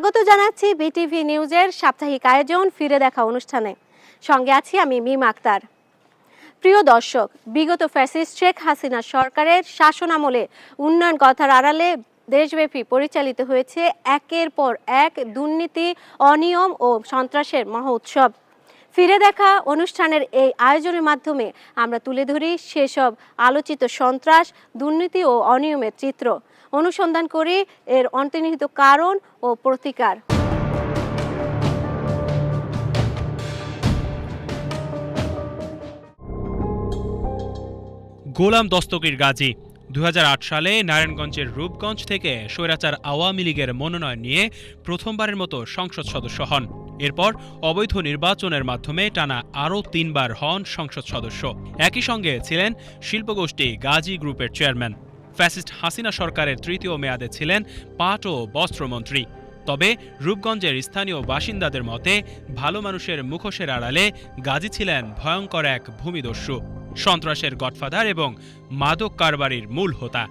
স্বাগত জানাচ্ছি বিটিভি নিউজের সাপ্তাহিক আয়োজন ফিরে দেখা অনুষ্ঠানে। সঙ্গে আছি আমি মিম আক্তার। প্রিয় দর্শক, বিগত ফ্যাসিস্ট শেখ হাসিনা সরকারের শাসনামলে উন্নয়ন কথার আড়ালে দেশব্যাপী পরিচালিত হয়েছে একের পর এক দুর্নীতি, অনিয়ম ও সন্ত্রাসের মহা উৎসব। ফিরে দেখা অনুষ্ঠানের এই আয়োজনের মাধ্যমে আমরা তুলে ধরি সেসব আলোচিত সন্ত্রাস, দুর্নীতি ও অনিয়মের চিত্র। অনুসন্ধান করে এর অন্তর্নিহিত কারণ ও প্রতিকার। গোলাম দস্তকির গাজী দু হাজার আট সালে নারায়ণগঞ্জের রূপগঞ্জ থেকে স্বৈরাচার আওয়ামী লীগের মনোনয়ন নিয়ে প্রথমবারের মতো সংসদ সদস্য হন। এরপর অবৈধ নির্বাচনের মাধ্যমে টানা আরও তিনবার হন সংসদ সদস্য। একই সঙ্গে ছিলেন শিল্পগোষ্ঠী গাজী গ্রুপের চেয়ারম্যান। ফ্যাসিস্ট হাসিনা সরকারের তৃতীয় মেয়াদে ছিলেন পাট ও বস্ত্রমন্ত্রী। তবে রূপগঞ্জের স্থানীয় বাসিন্দাদের মতে ভালো মানুষের মুখোশের আড়ালে গাজী ছিলেন ভয়ঙ্কর এক ভূমিদস্যু সন্ত্রাসের গডফাদার এবং মাদক কারবারির মূল হোতা।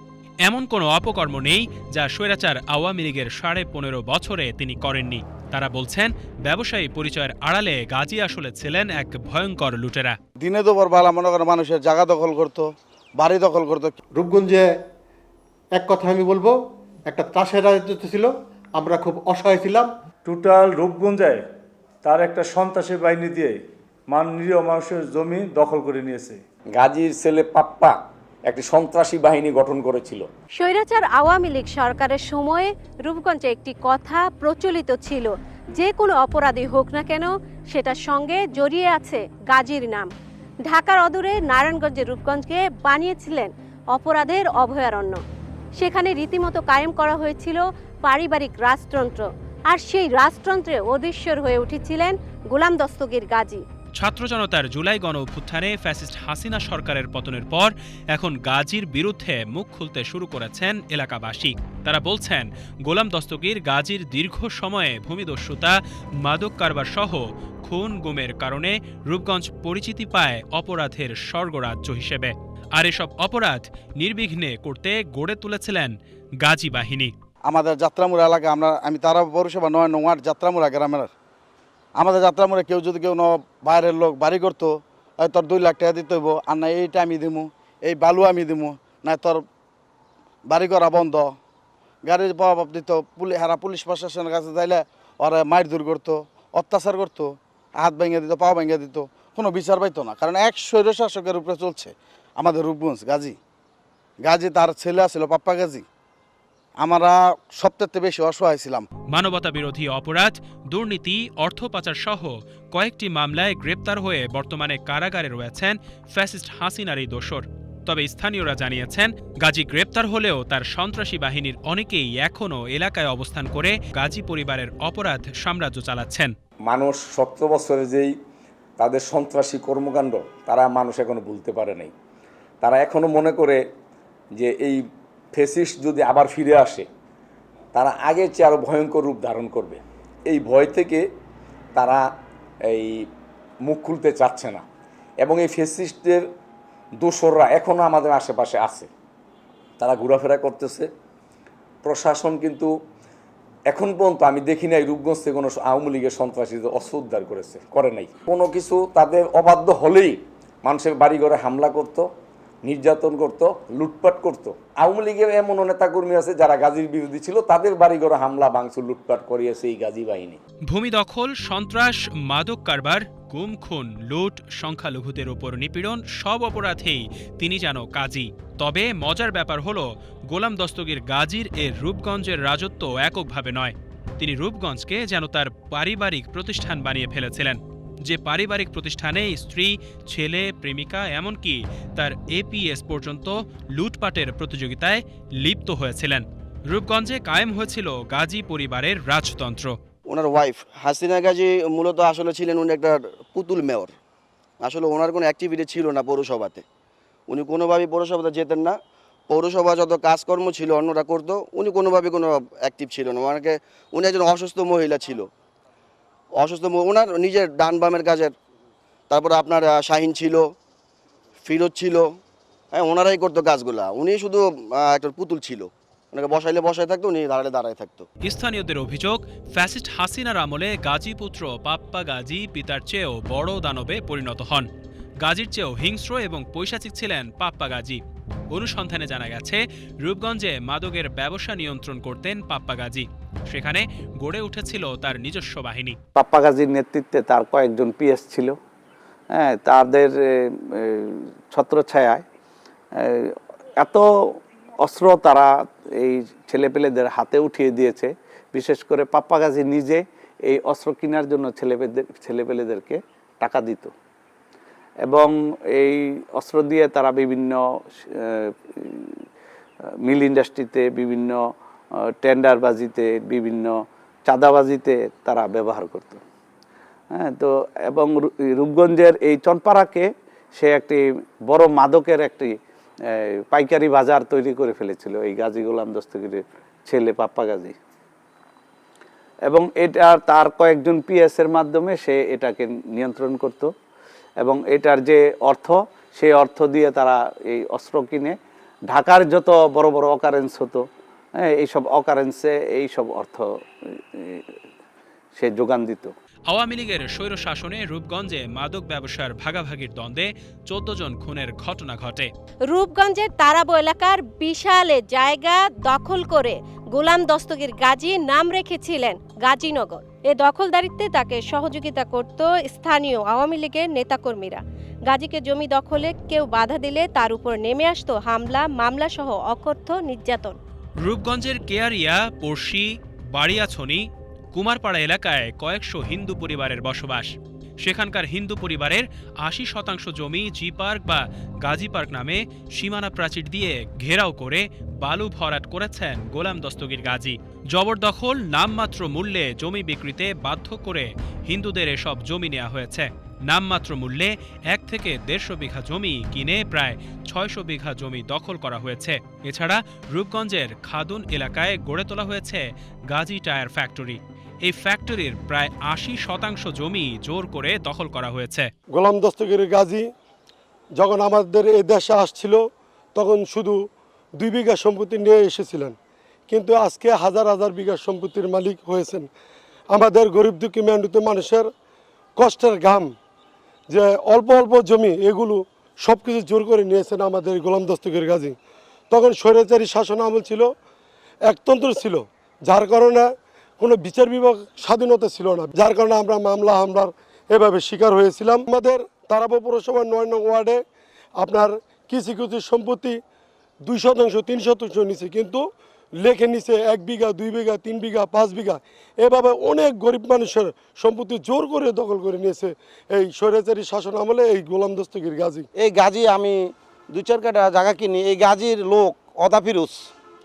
এমন কোনো অপকর্ম নেই যা স্বৈরাচার আওয়ামী লীগের সাড়ে পনেরো বছরে তিনি করেননি। তারা বলছেন ব্যবসায়ী পরিচয়ের আড়ালে গাজী আসলে ছিলেন এক ভয়ঙ্কর লুটেরা। দিনে দুপুর বেলা মনে করেন মানুষের জায়গা দখল করতো বাড়ি দখল করতো। রূপগঞ্জে এক কথা আমি বলব একটা ত্রাসের রাজত্ব ছিল আমরা খুব অসহায় ছিলাম। টোটাল রূপগঞ্জে তার একটা সন্ত্রাসী বাহিনী দিয়ে মান নিরীহ মানুষের জমি দখল করে নিয়েছে। গাজীর ছেলে পাপ্পা একটি সন্ত্রাসী বাহিনী গঠন করেছিল। স্বৈরাচার আওয়ামী লীগ সরকারের সময়ে রূপগঞ্জে একটি কথা প্রচলিত ছিল যে কোনো অপরাধী হোক না কেন সেটার সঙ্গে জড়িয়ে আছে গাজীর নাম। ঢাকার অদূরে নারায়ণগঞ্জের রূপগঞ্জকে বানিয়েছিলেন অপরাধের অভয়ারণ্য। সেখানে রীতিমতো কায়েম করা হয়েছিল পারিবারিক রাজতন্ত্র। আর সেই রাজতন্ত্রে অদৃশ্যর হয়ে উঠেছিলেন গোলাম দস্তগীর গাজী। ছাত্র জনতার জুলাই গণ অভ্যুত্থানে ফ্যাসিস্ট হাসিনা সরকারের পতনের পর এখন গাজীর বিরুদ্ধে মুখ খুলতে শুরু করেছেন এলাকাবাসী। তারা বলছেন, গোলাম দস্তগীর গাজীর দীর্ঘ সময়ে ভূমিদস্যুতা, মাদক কারবার সহ খুন গুমের কারণে রূপগঞ্জ পরিচিতি পায় অপরাধের স্বর্গরাজ্য হিসেবে। আর এসব অপরাধ নির্বিঘ্নে করতে গড়ে তুলেছিলেন গাজী বাহিনী। আমাদের যাত্রামুড়া এলাকা, আমরা, আমি তারা পৌরসভা নয় নয় যাত্রামুড়া গ্রামের। আমাদের যাত্রামুড়ে কেউ যদি কেউ বাইরের লোক বাড়ি করতো তোর দুই লাখ টাকা দিতে হইব, আর না এইটা আমি দিমু, এই বালু আমি দিমু, না তোর বাড়ি করা বন্ধ। গাড়ি পাওয়া দিত পুলিশ হারা পুলিশ প্রশাসনের কাছে যাইলে ওরা মার দূর করতো, অত্যাচার করতো, হাত ভেঙে দিত, পা ভেঙে দিত, কোনো বিচার পাইতো না, কারণ এক স্বৈর শাসকের উপরে চলছে। আমাদের রূপগঞ্জ গাজী। গাজী তার ছেলে আছিল পাপ্পা গাজী। আমরা সবথেকে বেশি অসহায় ছিলাম। মানবতা বিরোধী অপরাধ দুর্নীতি অর্থ পাচার সহ কয়েকটি মামলায় গ্রেপ্তার হয়ে বর্তমানে কারাগারে রয়েছেন ফ্যাসিস্ট হাসিনার এই দোসর। তবে স্থানীয়রা জানিয়েছেন গাজী গ্রেপ্তার হলেও তার সন্ত্রাসী বাহিনীর অনেকেই এখনও এলাকায় অবস্থান করে গাজী পরিবারের অপরাধ সাম্রাজ্য চালাচ্ছেন। মানুষ সতেরো বছরে যেই তাদের সন্ত্রাসী কর্মকাণ্ড তারা মানুষ এখনও ভুলতে পারে নাই। তারা এখনও মনে করে যে এই ফেসিস যদি আবার ফিরে আসে, তারা আগের চেয়ে আরও ভয়ঙ্কর রূপ ধারণ করবে। এই ভয় থেকে তারা এই মুখ খুলতে চাচ্ছে না। এবং এই ফেসিস্টদের দোসররা এখনও আমাদের আশেপাশে আছে। তারা ঘোরাফেরা করতেছে। প্রশাসন কিন্তু এখন পর্যন্ত আমি দেখি নাই রূপগঞ্জ থেকে কোনো আওয়ামী লীগের সন্ত্রাসীদের অস্ত্র উদ্ধার করেছে, করে নাই। কোনো কিছু তাদের অবাধ্য হলেই মানুষের বাড়িঘরে হামলা করত। নির্যাতন করত, লুটপাট করত। আওয়ামী লীগের এমন নেতাকর্মী আছে যারা গাজীর বিরোধী ছিল, তাদের বাড়িঘরে হামলা, ভাঙচুর, লুটপাট করিয়েছে এই গাজী বাহিনী। ভূমি দখল, সন্ত্রাস, মাদক কারবার, গুম, খুন, লুট, সংখ্যালঘুদের ওপর নিপীড়ন, সব অপরাধেই তিনি যেন কাজী। তবে মজার ব্যাপার হলো, গোলাম দস্তগীর গাজীর এর রূপগঞ্জের রাজত্ব এককভাবে নয়। তিনি রূপগঞ্জকে যেন তার পারিবারিক প্রতিষ্ঠান বানিয়ে ফেলেছিলেন। যে পারিবারিক প্রতিষ্ঠানে স্ত্রী, ছেলে, প্রেমিকা, এমনকি তার এপিএস পর্যন্ত লুটপাটের প্রতিযোগিতায় লিপ্ত হয়েছিলেন। রূপগঞ্জে কায়েম হয়েছিল গাজী পরিবারের রাজতন্ত্র। ওনার ওয়াইফ হাসিনা গাজী মূলত আসলে ছিলেন উনি একটা পুতুল মেয়র। আসলে ওনার কোনো অ্যাক্টিভিটি ছিল না পৌরসভাতে। উনি কোনোভাবেই পৌরসভাতে যেতেন না। পৌরসভা যত কাজকর্ম ছিল অন্যরা করতো, উনি কোনোভাবে কোনো অ্যাক্টিভ ছিল না। ওনাকে, উনি একজন অসুস্থ মহিলা ছিল। অসুস্থ ওনার নিজের ডান বামের কাজের। তারপর আপনার শাহিন ছিল, ফিরোজ ছিল হ্যাঁ ওনারাই করতো কাজগুলা। উনি শুধু একটা পুতুল ছিল। ওনাকে বসাইলে বসায় থাকতো, উনি দাঁড়ালে দাঁড়ায় থাকতো। স্থানীয়দের অভিযোগ, ফ্যাসিস্ট হাসিনার আমলে গাজী পুত্র পাপ্পা গাজী পিতার চেয়েও বড় দানবে পরিণত হন। গাজীর চেয়েও হিংস্র এবং পৈশাচিক ছিলেন পাপ্পা গাজী। অনুসন্ধানে জানা গেছে, রূপগঞ্জে মাদকের ব্যবসা নিয়ন্ত্রণ করতেন পাপ্পা গাজী সেখানে গড়ে উঠেছিল তার নিজস্ব বাহিনী। পাপ্পা গাজীর নেতৃত্বে তার কয়েকজন পিএস ছিল। হ্যাঁ তাদের ছত্রছায়ায় এত অস্ত্র তারা এই ছেলেপেলেদের হাতে উঠিয়ে দিয়েছে। বিশেষ করে পাপ্পা গাজী নিজে এই অস্ত্র কেনার জন্য ছেলেপেলেদের, ছেলেপেলেদেরকে টাকা দিত। এবং এই অস্ত্র দিয়ে তারা বিভিন্ন মিল ইন্ডাস্ট্রিতে বিভিন্ন টেন্ডারবাজিতে, বিভিন্ন চাঁদাবাজিতে তারা ব্যবহার করত। হ্যাঁ তো এবং রূপগঞ্জের এই চনপাড়াকে সে একটি বড় মাদকের একটি পাইকারি বাজার তৈরি করে ফেলেছিল, এই গাজী গোলাম দস্তগিরের ছেলে পাপ্পা গাজী। এবং এটা তার কয়েকজন পিএসের মাধ্যমে সে এটাকে নিয়ন্ত্রণ করত। এবং এটার যে অর্থ সেই অর্থ দিয়ে তারা এই অস্ত্র কিনে। ঢাকার যত বড় বড় অকারেন্স হতো হ্যাঁ এইসব অকারেন্সে এইসব অর্থ সে যোগান দিত। আওয়ামী লীগের স্বৈর শাসনে রূপগঞ্জে মাদক ব্যবসার ভাগাভাগির দ্বন্দ্বে চোদ্দ জন খুনের ঘটনা ঘটে। রূপগঞ্জের তারাবো এলাকার বিশাল জায়গা দখল করে গোলাম দস্তগীর গাজী নাম রেখেছিলেন গাজীনগর। এ দখলদারিত্বে তাকে সহযোগিতা করত স্থানীয় আওয়ামী লীগের নেতাকর্মীরা। গাজীকে জমি দখলে কেউ বাধা দিলে তার উপর নেমে আসত হামলা মামলা সহ অকথ্য নির্যাতন। রূপগঞ্জের কেয়ারিয়া, পড়শি বাড়িয়াছনি কুমারপাড়া এলাকায় কয়েকশো হিন্দু পরিবারের বসবাস। সেখানকার হিন্দু পরিবারের আশি শতাংশ জমি জি পার্ক বা গাজী পার্ক নামে সীমানা প্রাচীর দিয়ে ঘেরাও করে বালু ভরাট করেছেন গোলাম দস্তগীর গাজী। জবরদখল নামমাত্র মূল্যে জমি বিক্রিতে বাধ্য করে হিন্দুদের এসব জমি নেওয়া হয়েছে। নামমাত্র মূল্যে এক থেকে দেড়শো বিঘা জমি কিনে প্রায় ছয়শো বিঘা জমি দখল করা হয়েছে। এছাড়া রূপগঞ্জের খাদুন এলাকায় গড়ে তোলা হয়েছে গাজী টায়ার ফ্যাক্টরি। এই ফ্যাক্টরির প্রায় আশি শতাংশ জমি জোর করে দখল করা হয়েছে। গোলাম দস্তগির গাজী যখন আমাদের এই দেশে আসছিল, তখন শুধু দুই বিঘা সম্পত্তি নিয়ে এসেছিলেন। কিন্তু আজকে হাজার হাজার বিঘা সম্পত্তির মালিক হয়েছেন। আমাদের গরিব দুঃখী মেহনত মানুষের কষ্টের ঘাম যে অল্প অল্প জমি, এগুলো সব কিছু জোর করে নিয়েছেন আমাদের গোলাম দস্তগির গাজী। তখন স্বৈরাচারী শাসন আমল ছিল, একতন্ত্র ছিল, যার কারণে কোনো বিচার বিভাগ স্বাধীনতা ছিল না, যার কারণে আমরা মামলা হামলার এভাবে শিকার হয়েছিলাম। আমাদের তারাবো পৌরসভার নয় নং ওয়ার্ডে আপনার কিছু কিছু সম্পত্তি দুই শতাংশ, তিন শতাংশ নিচে কিন্তু লেখে নিচে এক বিঘা, দুই বিঘা, তিন বিঘা, পাঁচ বিঘা। এভাবে অনেক গরিব মানুষের সম্পত্তি জোর করে দখল করে নিয়েছে এই স্বৈরাচারী শাসন আমলে এই গোলাম দস্তগির গাজী। এই গাজী আমি দুই চার কাটা জায়গা কিনি, এই গাজীর লোক অদা ফিরুজ,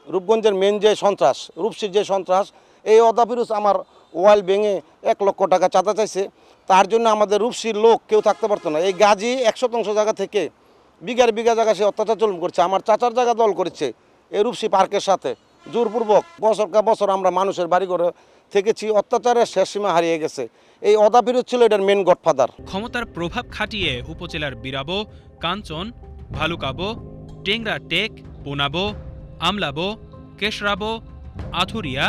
রূপগঞ্জের মেন যে সন্ত্রাস, রূপসীর যে সন্ত্রাস এই অদা ফিরুজ আমার ওয়াল ভেঙে এক লক্ষ টাকা চাঁদা চাইছে। তার জন্য আমাদের রূপসীর লোক কেউ থাকতে পারতো না। এই গাজী এক শতাংশ জায়গা থেকে বিঘার বিঘা জায়গা সে অত্যাচার চলন করছে। আমার চাচার জায়গা দল করেছে এই রূপসী পার্কের সাথে। জোরপূর্বক বছর কা বছর আমরা মানুষের বাড়ি করে থেকেছি। অত্যাচারের শেষ সীমা হারিয়ে গেছে। এই অদা ফিরুজ ছিল এটার মেন গডফাদার ক্ষমতার প্রভাব খাটিয়ে উপজেলার বিরাবো, কাঞ্চন, ভালুকাবো, টেংরা টেক পোনাবো আমলাবো, কেশরাবো, আথুরিয়া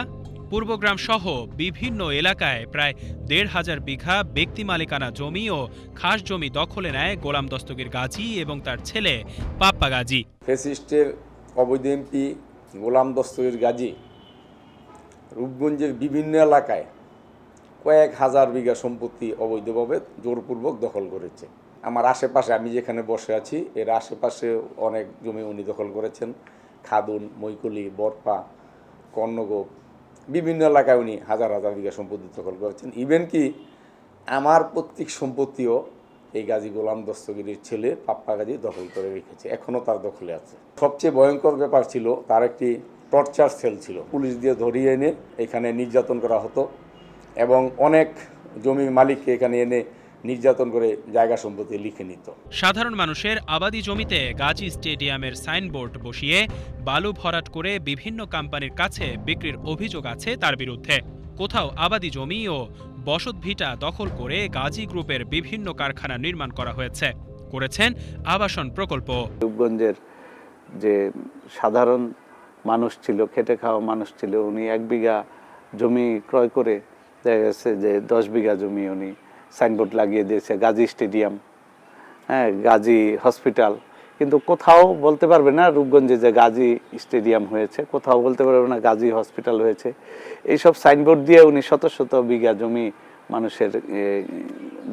পূর্বগ্রাম সহ বিভিন্ন এলাকায় প্রায় দেড় হাজার বিঘা ব্যক্তি মালিকানা জমি ও খাস জমি দখলে নেয় গোলাম দস্তগীর গাজী এবং তার ছেলে পাপ্পা গাজী। ফেসিস্টের অবৈধ এমপি গোলাম দস্তগীর গাজী রূপগঞ্জের বিভিন্ন এলাকায় কয়েক হাজার বিঘা সম্পত্তি অবৈধভাবে জোরপূর্বক দখল করেছে। আমার আশেপাশে আমি যেখানে বসে আছি, এর আশেপাশে অনেক জমি উনি দখল করেছেন। খাদুন, মৈকুলি, বরপা, কর্ণগোপ বিভিন্ন এলাকায় উনি হাজার হাজার বিঘা সম্পত্তি দখল করেছেন। ইভেন কি আমার প্রত্যেক সম্পত্তিও এই গাজী গোলাম দস্তগিরির ছেলে পাপ্পা গাজী দখল করে রেখেছে এখনও তার দখলে আছে। সবচেয়ে ভয়ঙ্কর ব্যাপার ছিল, তার একটি টর্চার সেল ছিল, পুলিশ দিয়ে ধরিয়ে এনে এখানে নির্যাতন করা হতো এবং অনেক জমি মালিককে এখানে এনে নির্যাতন করে জায়গা সম্পত্তি লিখে নিত। সাধারণ মানুষের আবাদি জমিতে গাজী স্টেডিয়ামের সাইনবোর্ড বসিয়ে বালু ভরাট করে বিভিন্ন কোম্পানির কাছে বিক্রির অভিযোগ আছে তার বিরুদ্ধে। কোথাও আবাদি জমি ও বসত ভিটা দখল করে গাজী গ্রুপের বিভিন্ন কারখানা নির্মাণ করা হয়েছে করেছেন আবাসন প্রকল্প। রূপগঞ্জের যে সাধারণ মানুষ ছিল খেটে খাওয়া মানুষ ছিল উনি এক বিঘা জমি ক্রয় করে দেখা গেছে যে দশ বিঘা জমি উনি সাইনবোর্ড লাগিয়ে দিয়েছে, গাজী স্টেডিয়াম হ্যাঁ গাজী হসপিটাল। কিন্তু কোথাও বলতে পারবে না রূপগঞ্জে যে গাজী স্টেডিয়াম হয়েছে, কোথাও বলতে পারবে না গাজী হসপিটাল হয়েছে। এইসব সাইনবোর্ড দিয়ে উনি শত শত বিঘা জমি মানুষের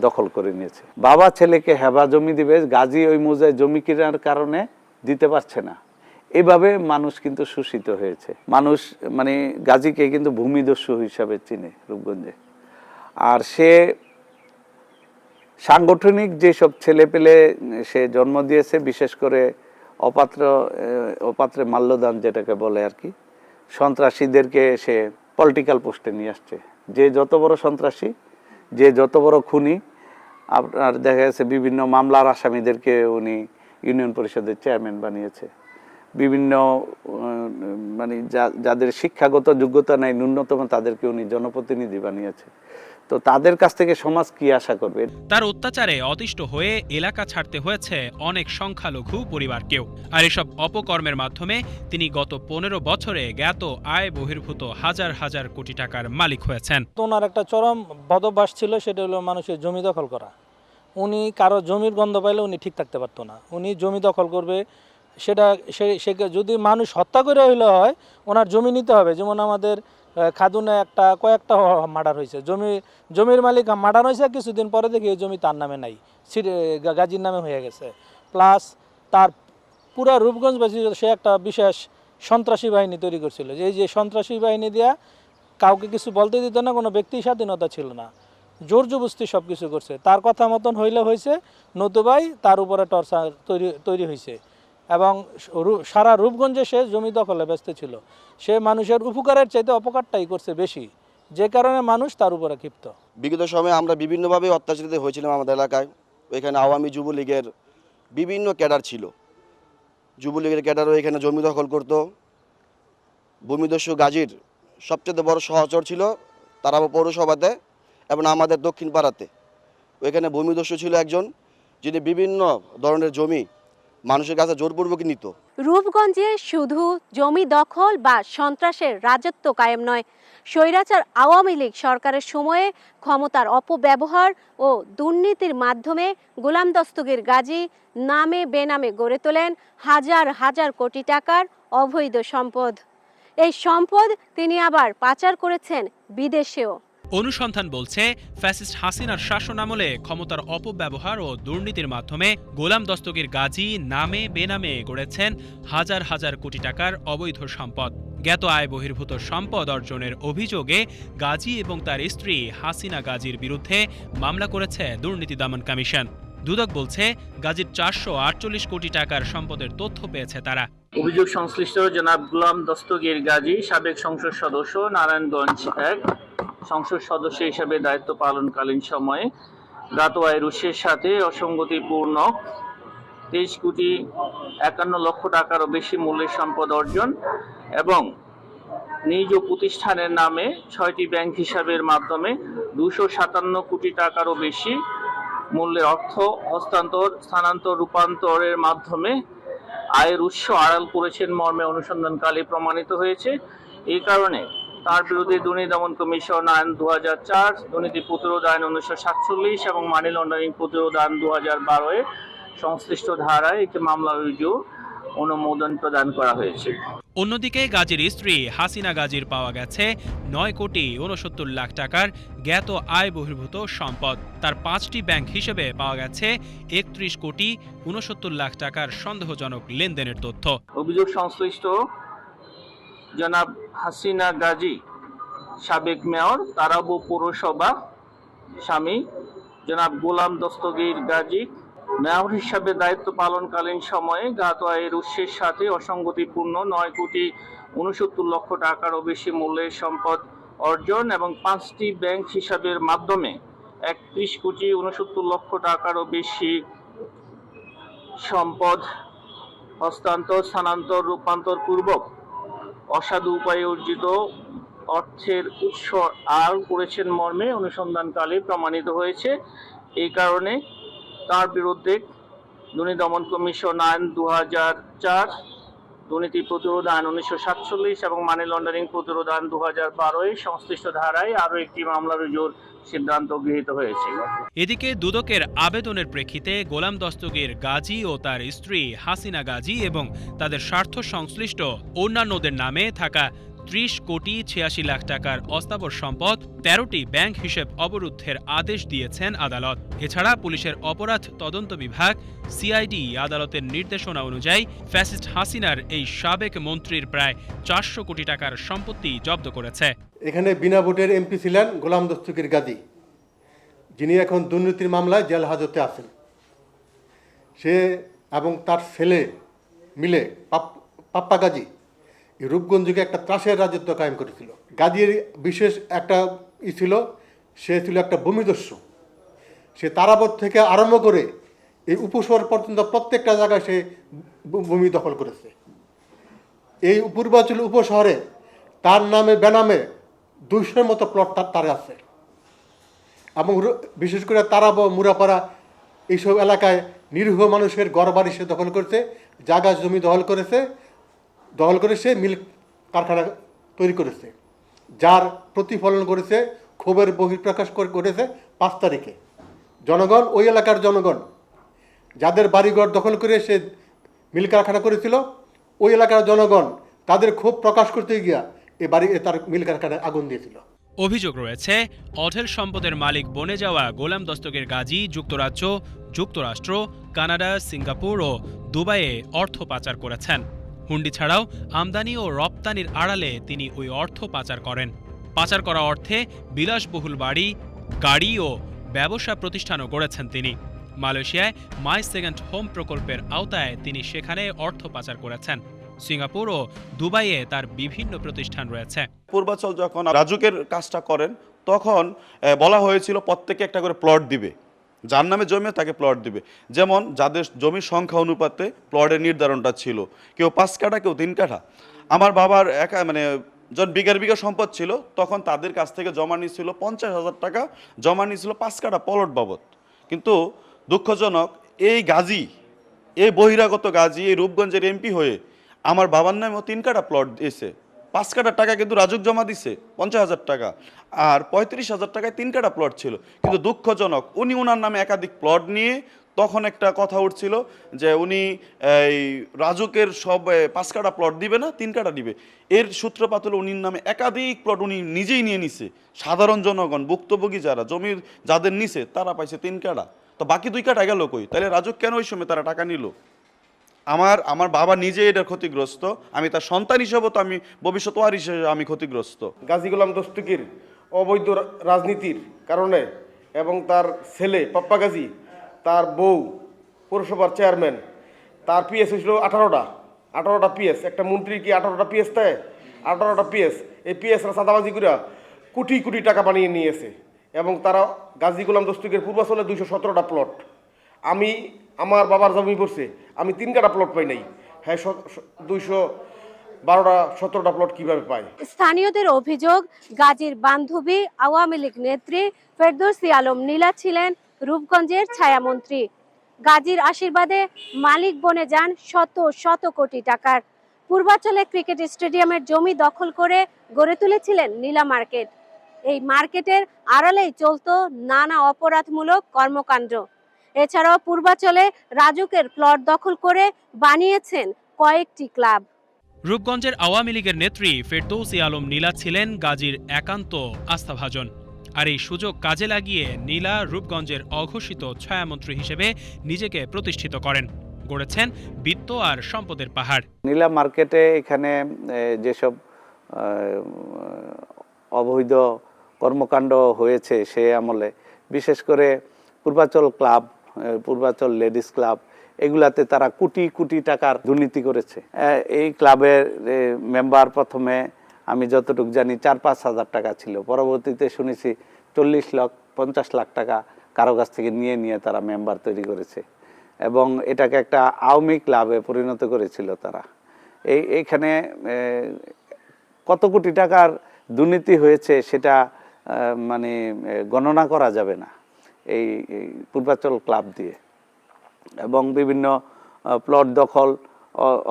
দখল করে নিয়েছে। বাবা ছেলেকে হেবা জমি দিবে, গাজী ওই মোজায় জমি কেনার কারণে দিতে পারছে না। এভাবে মানুষ কিন্তু শোষিত হয়েছে। মানুষ মানে গাজীকে কিন্তু ভূমিদস্যু হিসাবে চিনে রূপগঞ্জে। আর সে সাংগঠনিক যেসব ছেলে পেলে সে জন্ম দিয়েছে, বিশেষ করে অপাত্র অপাত্রে মাল্যদান যেটাকে বলে আর কি, সন্ত্রাসীদেরকে সে পলিটিক্যাল পোস্টে নিয়ে আসছে। যে যত বড় সন্ত্রাসী, যে যত বড় খুনি, আপনার দেখা যাচ্ছে বিভিন্ন মামলার আসামিদেরকে উনি ইউনিয়ন পরিষদের চেয়ারম্যান বানিয়েছে। বিভিন্ন মানে যাদের শিক্ষাগত যোগ্যতা নেই, ন্যূনতম তাদেরকে উনি জনপ্রতিনিধি বানিয়েছে। তো তাদের কাছ থেকে সমাজ কি আশা করবে? তার অত্যাচারে অতিষ্ঠ হয়ে এলাকা ছাড়তে হয়েছে অনেক সংখ্যালঘু পরিবারকেও। আর এসব অপকর্মের মাধ্যমে তিনি গত পনেরো বছরে জ্ঞাত আয় বহির্ভূত হাজার হাজার কোটি টাকার মালিক হয়েছেন। তো ওনার একটা চরম বদভ্যাস ছিল সেটা হলো মানুষের জমি দখল করা। উনি কারও জমির গন্ধ পাইলে উনি ঠিক থাকতে পারতো না। উনি জমি দখল করবে সেটা সে সে যদি মানুষ হত্যা করে হইলে হয় ওনার জমি নিতে হবে। যেমন আমাদের খাদুনে একটা, কয়েকটা মার্ডার হয়েছে। জমি, জমির মালিক মার্ডার হয়েছে, কিছুদিন পরে দেখি এই জমি তার নামে নাই। গাজীর নামে হয়ে গেছে। প্লাস তার পুরা রূপগঞ্জবাসী সে একটা বিশেষ সন্ত্রাসী বাহিনী তৈরি করছিল। যে, এই যে সন্ত্রাসী বাহিনী দিয়া কাউকে কিছু বলতে দিত না, কোনো ব্যক্তি স্বাধীনতা ছিল না। জোর জবস্তি সব কিছু করছে। তার কথা মতন হইলে হয়েছে নতুবাই তার উপরে টর্চার তৈরি তৈরি হয়েছে এবং সারা রূপগঞ্জে সে জমি দখলে ব্যস্ত ছিল। সে মানুষের উপকারের চাইতে অপকারটাই করছে বেশি। যে কারণে মানুষ তার উপরে ক্ষিপ্ত। বিগত সময়ে আমরা বিভিন্নভাবে অত্যাচারিত হয়েছিলাম আমাদের এলাকায়। ওইখানে আওয়ামী যুবলীগের বিভিন্ন ক্যাডার ছিল। যুবলীগের ক্যাডারও এখানে জমি দখল করতো। ভূমিদস্যু গাজীর সবচেয়ে বড় সহচর ছিল তারা পৌরসভাতে এবং আমাদের দক্ষিণ পাড়াতে ওইখানে ভূমিদস্যু ছিল একজন যিনি বিভিন্ন ধরনের জমি মানুষের কাছে জোরপূর্বক নিত। রূপগঞ্জে শুধু জমি দখল বা সন্ত্রাসের রাজত্ব কায়েম নয়, স্বৈরাচার আওয়ামী লীগ সরকারের সময়ে ক্ষমতার অপব্যবহার ও দুর্নীতির মাধ্যমে গোলাম দস্তগীর গাজী নামে বেনামে গড়ে তোলেন হাজার হাজার কোটি টাকার অবৈধ সম্পদ। এই সম্পদ তিনি আবার পাচার করেছেন বিদেশেও। অনুসন্ধান বলছে, ফ্যাসিস্ট হাসিনার শাসনামলে ক্ষমতার অপব্যবহার ও দুর্নীতির মাধ্যমে গোলাম দস্তগীর গাজী নামে বেনামে গড়েছেন হাজার হাজার কোটি টাকার অবৈধ সম্পদ। জ্ঞাত আয় বহির্ভূত সম্পদ অর্জনের অভিযোগে গাজী এবং তার স্ত্রী হাসিনা গাজীর বিরুদ্ধে মামলা করেছে দুর্নীতি দমন কমিশন। দুদক বলছে, গাজীর চারশো আটচল্লিশ কোটি টাকার সম্পদের তথ্য পেয়েছে তারা। অভিযোগ সংশ্লিষ্ট জনাব গুলাম দস্তগীর গাজী, সাবেক সংসদ সদস্য নারায়ণগঞ্জ এক। সংসদ সদস্য হিসাবে দায়িত্ব পালনকালীন সময়ে আয়ের উৎসের সাথে অসঙ্গতিপূর্ণ তেইশ কোটি একান্ন লক্ষ টাকারও বেশি মূল্যের সম্পদ অর্জন এবং নিজ প্রতিষ্ঠানের নামে ছয়টি ব্যাংক হিসাবের মাধ্যমে দুশো সাতান্ন কোটি টাকারও বেশি মূল্যের অর্থ হস্তান্তর, স্থানান্তর, রূপান্তরের মাধ্যমে আয়ের উৎস আড়াল করেছেন মর্মে অনুসন্ধানকালে প্রমাণিত হয়েছে। এই কারণে তার বিরুদ্ধে দুর্নীতি দমন কমিশন আইন দু হাজার চার দুর্নীতি প্রতিরোধ আইন উনিশশো সাতচল্লিশ এবং মানি লন্ডারিং প্রতিরোধ আইন দু হাজার বারোয় সংশ্লিষ্ট ধারায় একটি মামলা রুজু অনুমোদন প্রদান করা হয়েছে। অন্যদিকে গাজীর স্ত্রী হাসিনা গাজীর পাওয়া গেছে নয় কোটি উনসত্তর লাখ টাকার জ্ঞাত আয় বহির্ভূত সম্পদ। তার পাঁচটি ব্যাংক হিসেবে পাওয়া গেছে একত্রিশ কোটি উনসত্তর লাখ টাকার সন্দেহজনক লেনদেনের তথ্য। অভিযোগ সংশ্লিষ্ট জনাব হাসিনা গাজী, সাবেক মেয়র, তারাবু পৌরসভা স্বামী, জনাব গোলাম দস্তগীর গাজী, মেয়র হিসাবে দায়িত্ব পালনকালীন সময়ে জ্ঞাত আয়ের উৎসের সাথে অসঙ্গতিপূর্ণ নয় কোটি উনসত্তর লক্ষ টাকারও বেশি মূল্যের সম্পদ অর্জন এবং পাঁচটি ব্যাংক হিসাবের মাধ্যমে একত্রিশ কোটি উনসত্তর লক্ষ টাকারও বেশি সম্পদ হস্তান্তর, স্থানান্তর রূপান্তর পূর্বক অসাধু উপায়ে অর্জিত অর্থের উৎস আর করেছেন মর্মে, অনুসন্ধানকালে প্রমাণিত হয়েছে। এই কারণে তার বিরুদ্ধে দুর্নীতি দমন কমিশন আইন দু হাজার চার, দুর্নীতি প্রতিরোধ আইন উনিশশো সাতচল্লিশ এবং মানি লন্ডারিং প্রতিরোধ আইন দু হাজার বারোয় সংশ্লিষ্ট ধারায় আরও একটি মামলার রুজুর সিদ্ধান্ত গৃহীত হয়েছে। এদিকে দুদকের আবেদনের প্রেক্ষিতে গোলাম দস্তগীর গাজী ও তার স্ত্রী হাসিনা গাজী এবং তাদের স্বার্থ সংশ্লিষ্ট অন্যান্যদের নামে থাকা ত্রিশ কোটি ছিয়াশি লাখ টাকার অস্থাবর সম্পদ তেরোটি ব্যাংক হিসেব অবরুদ্ধের আদেশ দিয়েছেন আদালত। এছাড়া পুলিশের অপরাধ তদন্ত বিভাগ, সিআইডি আদালতের নির্দেশনা অনুযায়ী ফ্যাসিস্ট হাসিনার এই সাবেক মন্ত্রীর প্রায় চারশো কোটি টাকার সম্পত্তি জব্দ করেছে। এখানে বিনা ভোটের এমপি ছিলেন গোলাম দস্তগীর গাজী যিনি এখন দুর্নীতির মামলায় জেল হাজতে আছেন। সে এবং তার ছেলে মিলে পাপ- পাপ্পা গাজী রূপগঞ্জকে একটা ত্রাসের রাজত্ব কায়েম করেছিল। গাজীর বিশেষ একটা ই ছিল, সে ছিল একটা ভূমিদস্যু। সে তারাপথ থেকে আরম্ভ করে এই উপশহর পর্যন্ত প্রত্যেকটা জায়গায় সে ভূমি দখল করেছে। এই পূর্বাঞ্চল উপশহরে তার নামে, বেনামে দুইশোর মতো প্লট তার তার আছে। এবং বিশেষ করে তারাব, মুরাপাড়া এইসব এলাকায় নিরীহ মানুষের ঘর বাড়ি সে দখল করেছে জায়গা জমি দখল করেছে দখল করে সে মিল কারখানা তৈরি করেছে, যার প্রতিফলন করেছে ক্ষোভের বহিঃপ্রকাশ করে- করেছে পাঁচ তারিখে। জনগণ, ওই এলাকার জনগণ, যাদের বাড়িঘর দখল করে সে মিল কারখানা করেছিল, ওই এলাকার জনগণ, তাদের ক্ষোভ প্রকাশ করতে গিয়া এ বাড়ি তার মিল কারখানায় আগুন দিয়েছিল। অভিযোগ রয়েছে, অঢেল সম্পদের মালিক বনে যাওয়া গোলাম দস্তকের গাজী যুক্তরাজ্য, যুক্তরাষ্ট্র, কানাডা, সিঙ্গাপুর ও দুবাইয়ে অর্থ পাচার করেছেন। হুন্ডি ছাড়াও আমদানি ও রপ্তানির আড়ালে তিনি ওই অর্থ পাচার করেন। পাচার করা অর্থে বিলাসবহুল বাড়ি, গাড়ি ও ব্যবসা প্রতিষ্ঠানও গড়েছেন তিনি। মালয়েশিয়ায় মাই সেকেন্ড হোম প্রকল্পের আওতায় তিনি সেখানে অর্থ পাচার করেছেন। সিঙ্গাপুর ও দুবাইয়ে তার বিভিন্ন প্রতিষ্ঠান রয়েছে। পূর্বাচল যখন রাজুকের কাজটা করেন, তখন বলা হয়েছিল প্রত্যেকে একটা করে প্লট দিবে। যার নামে জমি তাকে প্লট দিবে। যেমন যাদের জমির সংখ্যা অনুপাতে প্লটের নির্ধারণটা ছিল। কেউ পাঁচ কাঠা, কেউ তিন কাঠা। আমার বাবার একা মানে যখন বিঘার বিঘা সম্পদ ছিল, তখন তাদের কাছ থেকে জমা নিয়েছিল পঞ্চাশ হাজার টাকা, জমা নিয়েছিল পাঁচ কাঠা প্লট বাবদ। কিন্তু দুঃখজনক, এই গাজী, এই বহিরাগত গাজী, এই রূপগঞ্জের এমপি হয়ে আমার বাবার নামেও তিন কাটা প্লট দিয়েছে। পাঁচ কাটা টাকা কিন্তু রাজুক জমা দিছে, পঞ্চাশ হাজার টাকা। আর পঁয়ত্রিশ হাজার টাকায় তিন কাটা প্লট ছিল। কিন্তু দুঃখজনক, উনি ওনার নামে একাধিক প্লট নিয়ে তখন একটা কথা উঠছিল যে উনি এই রাজুকের সব পাঁচ কাটা প্লট দিবে না, তিন কাটা দিবে। এর সূত্রপাত হলো উনির নামে একাধিক প্লট উনি নিজেই নিয়ে নিছে। সাধারণ জনগণ, ভুক্তভোগী যারা, জমির যাদের নিছে, তারা পাইছে তিন কাটা। তো বাকি দুই কাটা গেল কই? তাহলে রাজুক কেন ওই সময় তারা টাকা নিল? আমার আমার বাবা নিজে এটা ক্ষতিগ্রস্ত, আমি তার সন্তান হিসেবেও তো আমি, ভবিষ্যৎ ওয়ার হিসেবে আমি ক্ষতিগ্রস্ত। গাজী গোলাম দস্তগীর অবৈধ রাজনীতির কারণে এবং তার ছেলে পাপ্পা গাজী, তার বউ পৌরসভার চেয়ারম্যান, তার পিএস হয়েছিল আঠারোটা আঠারোটা পিএস, একটা মন্ত্রী কি আঠারোটা পিএস দেয়? আঠারোটা পিএস, এই পিএসরা সাদাবাজি করে কোটি কোটি টাকা বানিয়ে নিয়েছে এবং তারা গাজী গোলাম দস্তগীর পূর্বাচলে দুইশো সতেরোটা প্লট আমি, আমার বাবার জমি পড়ছে, আমি তিন কাটা প্লট পাই নাই। হ্যাঁ দুইশো বারোটা, সতেরোটা প্লট কীভাবে পাই স্থানীয়দের অভিযোগ, গাজীর বান্ধবী, আওয়ামী লীগ নেত্রী ফেরদৌসি আলম নীলা ছিলেন রূপগঞ্জের ছায়ামন্ত্রী। গাজীর আশীর্বাদে মালিক বনে যান শত শত কোটি টাকার। পূর্বাঞ্চলে ক্রিকেট স্টেডিয়ামের জমি দখল করে গড়ে তুলেছিলেন নীলা মার্কেট। এই মার্কেটের আড়ালেই চলতো নানা অপরাধমূলক কর্মকাণ্ড। এছাড়াও পূর্বাঞ্চলে রাজুকের প্লট দখল করে বানিয়েছেন কয়েকটি ক্লাব। রূপগঞ্জের আওয়ামী লীগের নেত্রী ফেরদৌসি আলম নীলা ছিলেন গাজীর একান্ত আস্থাভাজন। আর এই সুযোগ কাজে লাগিয়ে নীলা রূপগঞ্জের অঘোষিত ছায়ামন্ত্রী হিসেবে নিজেকে প্রতিষ্ঠিত করেন। গড়েছেন বিত্ত আর সম্পদের পাহাড়। নীলা মার্কেটে এখানে যেসব অবৈধ কর্মকাণ্ড হয়েছে সে আমলে বিশেষ করে Purbachal club Purbachal ladies club, এগুলাতে তারা কোটি কোটি টাকার দুর্নীতি করেছে। এই ক্লাবের মেম্বার প্রথমে আমি যতটুকু জানি চার পাঁচ হাজার টাকা ছিল। পরবর্তীতে শুনেছি চল্লিশ লাখ, পঞ্চাশ লাখ টাকা কারও কাছ থেকে নিয়ে নিয়ে তারা মেম্বার তৈরি করেছে। এবং এটাকে একটা আওয়ামী ক্লাবে পরিণত করেছিল তারা। এই এইখানে কত কোটি টাকার দুর্নীতি হয়েছে সেটা মানে গণনা করা যাবে না। এই পূর্বাচল ক্লাব দিয়ে। এবং বিভিন্ন প্লট দখল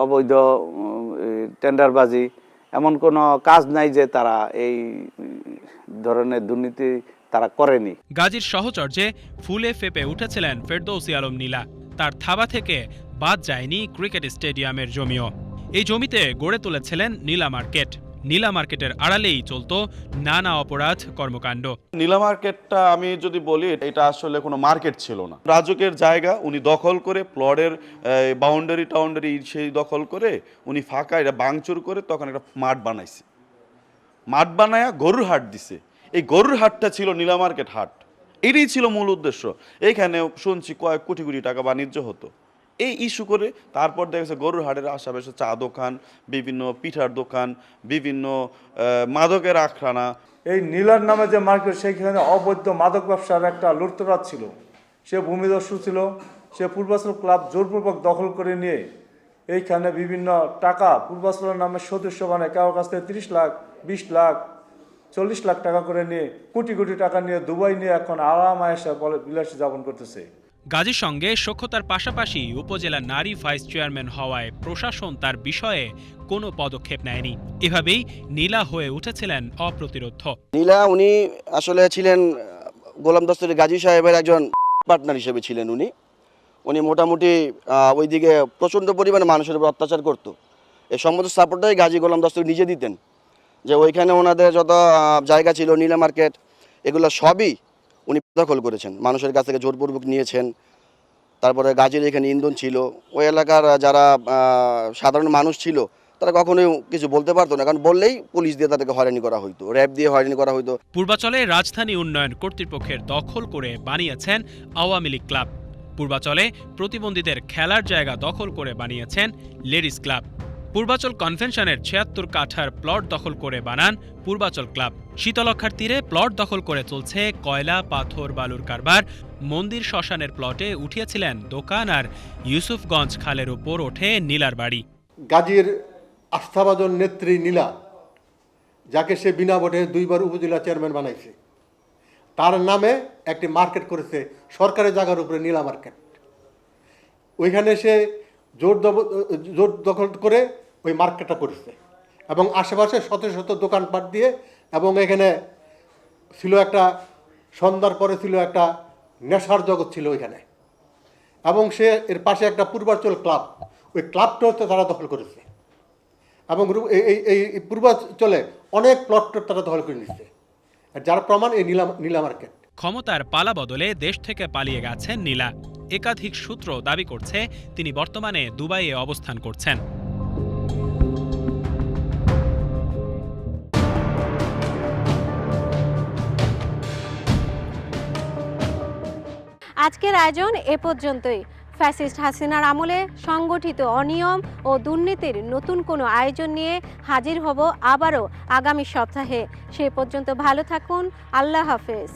অবৈধ টেন্ডারবাজি, এমন কোনো কাজ নাই যে তারা এই ধরনের দুর্নীতি তারা করেনি। গাজীর সহচর্যে ফুলে ফেপে উঠেছিলেন ফেরদৌসি আলম নীলা। তার থাবা থেকে বাদ যায়নি ক্রিকেট স্টেডিয়ামের জমিও। এই জমিতে গড়ে তুলেছিলেন নীলা মার্কেট। নীলা মার্কেটের আড়ালেই চলত নানা অপরাধ কর্মকাণ্ড। নীলা মার্কেটটা আমি যদি বলি, এটা আসলে কোনো মার্কেট ছিল না। রাজুকের জায়গা উনি দখল করে, প্লটের বাউন্ডারি টাউন্ডারি সেই দখল করে উনি ফাঁকা, এটা বাংচুর করে তখন একটা মাঠ বানাইছে। মাঠ বানায়া গরুর হাট দিছে। এই গরুর হাটটা ছিল নীলা মার্কেট হাট। এটাই ছিল মূল উদ্দেশ্য। এইখানে শুনছি কয়েক কোটি কোটি টাকা বাণিজ্য হতো। এই ইস্যু করে, তারপর দেখা গেছে গরুর হাটের আশেপাশে চা দোকান, বিভিন্ন পিঠার দোকান, বিভিন্ন মাদকের আখড়ানা। এই নীলার নামে যে মার্কেট, সেইখানে অবৈধ মাদক ব্যবসার একটা লুটতরাজ ছিল। সে ভূমিদস্যু ছিল। সে পূর্বাচল ক্লাব জোরপূর্বক দখল করে নিয়ে, এইখানে বিভিন্ন টাকা, পূর্বাচলের নামে সদস্য মানে কারোর কাছ থেকে তিরিশ লাখ, বিশ লাখ, চল্লিশ লাখ টাকা করে নিয়ে, কোটি কোটি টাকা নিয়ে দুবাই নিয়ে এখন আরাম বলে বিলাসী যাপন করতেছে। গাজীর সঙ্গে সক্ষতার পাশাপাশি উপজেলা নারী ভাইস চেয়ারম্যান হওয়ায় প্রশাসন তার বিষয়ে কোনো পদক্ষেপ নেয়নি। এভাবেই নীলা হয়ে উঠেছিলেন অপ্রতিরোধ। নীলা, উনি আসলে ছিলেন গোলাম দস্তরি গাজী সাহেবের একজন পার্টনার হিসেবে ছিলেন উনি। উনি মোটামুটি ওইদিকে প্রচণ্ড পরিমাণে মানুষের উপর অত্যাচার করতো। এই সমস্ত সাপোর্টটাই গাজী গোলাম দস্তরি নিজে দিতেন। যে ওইখানে ওনাদের যত জায়গা ছিল, নীলা মার্কেট, এগুলো সবই উনি দখল করেছেন। মানুষের কাছ থেকে জোরপূর্বক নিয়েছেন। তারপরে গাজীর এখানে ইন্ধন ছিল। ওই এলাকার যারা সাধারণ মানুষ ছিল, তারা কখনোই কিছু বলতে পারতো না। কারণ বললেই পুলিশ দিয়ে তাদেরকে হয়রানি করা হইতো, র্যাব দিয়ে হয়রানি করা হইতো। পূর্বাচলে রাজধানী উন্নয়ন কর্তৃপক্ষের দখল করে বানিয়েছেন আওয়ামী লীগ ক্লাব। পূর্বাচলে প্রতিবন্ধীদের খেলার জায়গা দখল করে বানিয়েছেন লেডিস ক্লাব। পূর্বাচল কনভেনশনের ছিয়াত্তর কাঠার প্লট দখল করে বানান পূর্বাচল ক্লাব। শীতলক্ষার তীরে প্লট দখল করে চলছে কয়লা, পাথর, বালুর কারবার। মন্দির শ্মশানের প্লটে উঠিয়েছিলেন দোকান আর ইউসুফগঞ্জ খালের উপর ওঠে নীলার বাড়ি। গাজীর আস্থাভাজন নেত্রী নীলা, যাকে সে বিনা ভোটে দুইবার উপজেলা চেয়ারম্যান বানাইছে, তার নামে একটি মার্কেট করেছে সরকারের জায়গার উপরে নীলা মার্কেট। ওইখানে সে জোর জোর দখল করে ওই মার্কেটটা করেছে। এবং আশেপাশে শত শত দোকানপাট দিয়ে এবং এখানে ছিল একটা, সন্ধ্যার পরে ছিল একটা নেশার জগৎ ছিল ওইখানে। এবং সে, এর পাশে একটা পূর্বাঞ্চল ক্লাব, ওই ক্লাবটাও তারা দখল করেছে। এবং এই এই পূর্বাঞ্চলে অনেক প্লট তারা দখল করে নিচ্ছে যার প্রমাণ এই নীলা নীলা মার্কেট। ক্ষমতার পালা বদলে দেশ থেকে পালিয়ে গেছেন নীলা। একাধিক সূত্র দাবি করছে তিনি বর্তমানে দুবাইয়ে অবস্থান করছেন। আজকের আয়োজন এ পর্যন্তই। ফ্যাসিস্ট হাসিনার আমলে সংগঠিত অনিয়ম ও দুর্নীতির নতুন কোনো আয়োজন নিয়ে হাজির হব আবারও আগামী সপ্তাহে। সে পর্যন্ত ভালো থাকুন, আল্লাহ হাফেজ।